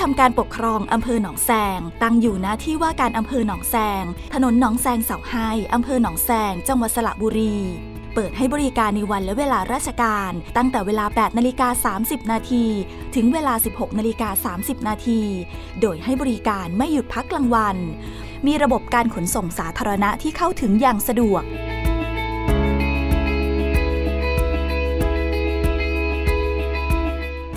ทำการปกครองอำเภอหนองแซง ตั้งอยู่ณที่ว่าการอำเภอหนองแซง ถนนหนองแซงเสาไฮอำเภอหนองแซง จังหวัดสระบุรี เปิดให้บริการในวันและเวลาราชการ ตั้งแต่เวลา 8 นาฬิกา 30 นาที ถึงเวลา 16 นาฬิกา 30 นาที โดยให้บริการไม่หยุดพักกลางวัน มีระบบการขนส่งสาธารณะที่เข้าถึงอย่างสะดวก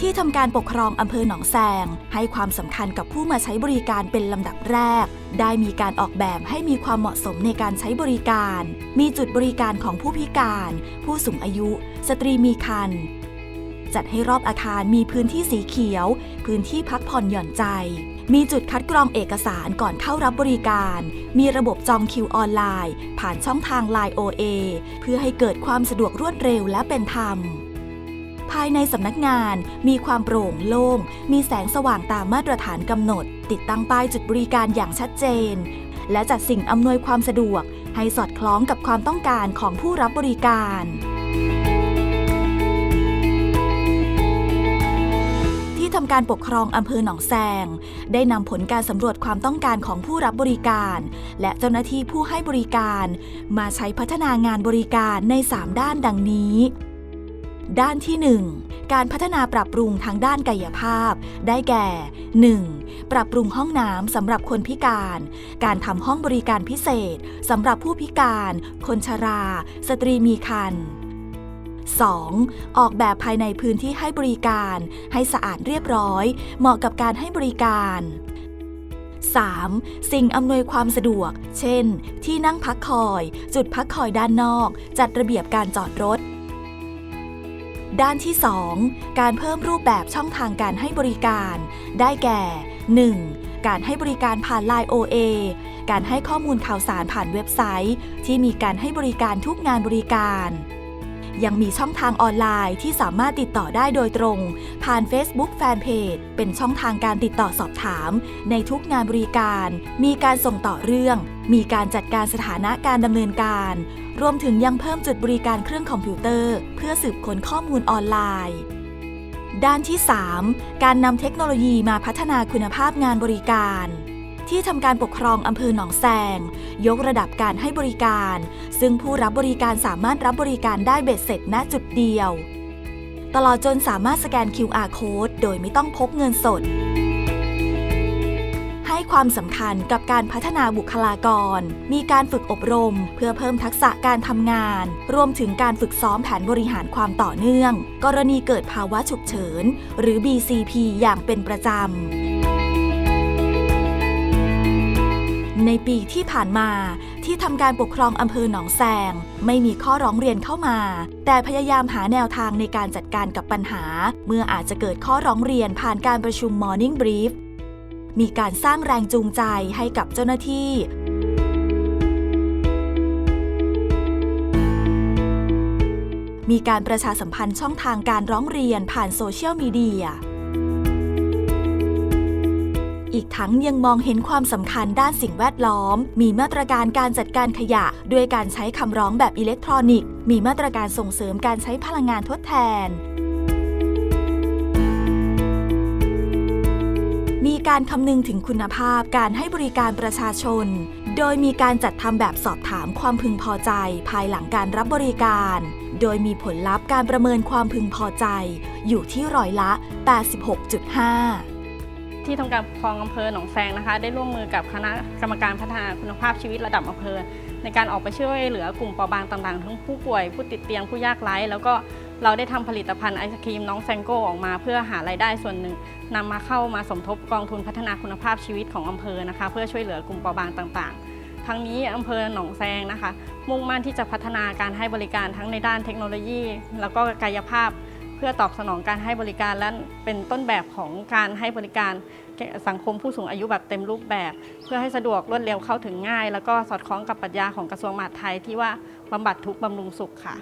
ที่ทำการปกครองอำเภอหนองแซง ให้ความสำคัญกับผู้มาใช้บริการเป็นลำดับแรก ได้มีการออกแบบให้มีความเหมาะสมในการใช้บริการ มีจุดบริการของผู้พิการ ผู้สูงอายุ สตรีมีครรภ์จัดให้รอบอาคารมีพื้นที่สีเขียว พื้นที่พักผ่อนหย่อนใจ มีจุดคัดกรองเอกสารก่อนเข้ารับบริการ มีระบบจองคิวออนไลน์ ผ่านช่องทาง Line OA เพื่อให้เกิดความสะดวกรวดเร็วและเป็นธรรม ภายในสำนักงานมีความโปร่งโล่ง มีแสงสว่างตามมาตรฐานกำหนด ติดตั้งป้ายจุดบริการอย่างชัดเจน และจัดสิ่งอำนวยความสะดวก ให้สอดคล้องกับความต้องการของผู้รับบริการที่ทำการปกครองอำเภอหนองแซง ได้นำผลการสำรวจความต้องการของผู้รับบริการ และเจ้าหน้าที่ผู้ให้บริการ มาใช้พัฒนางานบริการใน 3 ด้านดังนี้ ด้านที่ 1 การพัฒนาปรับปรุงทางด้านกายภาพ ได้แก่ 1. ปรับปรุงห้องน้ำสำหรับคนพิการ การทำห้องบริการพิเศษสำหรับผู้พิการ คนชรา สตรีมีครรภ์ 2. ออกแบบภายในพื้นที่ให้บริการ ให้สะอาดเรียบร้อย เหมาะกับการให้บริการ 3. สิ่งอำนวยความสะดวก เช่น ที่นั่งพักคอย จุดพักคอยด้านนอก จัดระเบียบการจอดรถ ด้านที่ 2 การเพิ่มรูปแบบช่องทางการให้บริการ ได้แก่ 1. การให้บริการผ่าน Line OA การให้ข้อมูลข่าวสารผ่านเว็บไซต์ ที่มีการให้บริการทุกงานบริการ ยังมีช่องทางออนไลน์ที่สามารถติดต่อได้โดยตรง ผ่าน Facebook Fanpage เป็นช่องทางการติดต่อสอบถาม ในทุกงานบริการ มีการส่งต่อเรื่อง มีการจัดการสถานะการดำเนินการ รวมถึงยังเพิ่มจุดบริการเครื่องคอมพิวเตอร์ เพื่อสืบค้นข้อมูลออนไลน์ด้านที่ 3 การนำเทคโนโลยีมาพัฒนาคุณภาพงานบริการ ที่ทำการปกครองอำเภอหนองแซง ยกระดับการให้บริการ ซึ่งผู้รับบริการสามารถรับบริการได้เบ็ดเสร็จณจุดเดียว ตลอดจนสามารถสแกน QR code โดยไม่ต้องพกเงินสด ให้ความสำคัญกับการพัฒนาบุคลากร มีการฝึกอบรม เพื่อเพิ่มทักษะการทำงาน รวมถึงการฝึกซ้อมแผนบริหารความต่อเนื่อง กรณีเกิดภาวะฉุกเฉิน หรือ BCP อย่างเป็นประจำ ในปีที่ผ่านมาที่ทำการปกครองอำเภอหนองแซง ไม่มีข้อร้องเรียนเข้ามา แต่พยายามหาแนวทางในการจัดการกับปัญหา เมื่ออาจจะเกิดข้อร้องเรียนผ่านการประชุม Morning Brief มีการสร้างแรงจูงใจให้กับเจ้าหน้าที่มีการประชาสัมพันธ์ช่องทางการร้องเรียนผ่านโซเชียลมีเดีย อีกทั้งยังมองเห็นความสำคัญด้านสิ่งแวดล้อม มีมาตรการการจัดการขยะ ด้วยการใช้คำร้องแบบอิเล็กทรอนิกส์ มีมาตรการส่งเสริมการใช้พลังงานทดแทนมีการคำนึงถึงคุณภาพการให้บริการประชาชน โดยมีการจัดทำแบบสอบถามความพึงพอใจ ภายหลังการรับบริการ โดยมีผลลัพธ์การประเมินความพึงพอใจ อยู่ที่ร้อยละ 86.5 ที่ทำการปกครองอำเภอหนองแซงนะคะ ได้ร่วมมือกับคณะกรรมการพัฒนาคุณภาพชีวิตระดับอำเภอ ในการออกไปช่วยเหลือกลุ่มเปราะบางต่างๆ ทั้งผู้ป่วย ผู้ติดเตียงผู้ยากไร้ แล้วก็เราได้ทำผลิตภัณฑ์ไอศครีมน้องแซงโก้ออกมา เพื่อหารายได้ส่วนหนึ่งนำมาเข้ามาสมทบกองทุนพัฒนาคุณภาพชีวิตของอำเภอนะคะ เพื่อช่วยเหลือกลุ่มเปราะบางต่างๆ ทั้งนี้อำเภอหนองแซงนะคะ มุ่งมั่นที่จะพัฒนาการให้บริการทั้งในด้านเทคโนโลยี แล้วก็กายภาพ พื่อตอบสนองการให้บริการและเป็นต้นแบบของการให้บริการสังคมผู้สูงอายุแบบเต็มรูปแบบ เพื่อให้สะดวกรวดเร็วเข้าถึงง่าย แล้วก็สอดคล้องกับปรัชญาของกระทรวงมหาดไทยที่ว่าบำบัดทุกข์บำรุงสุขค่ะ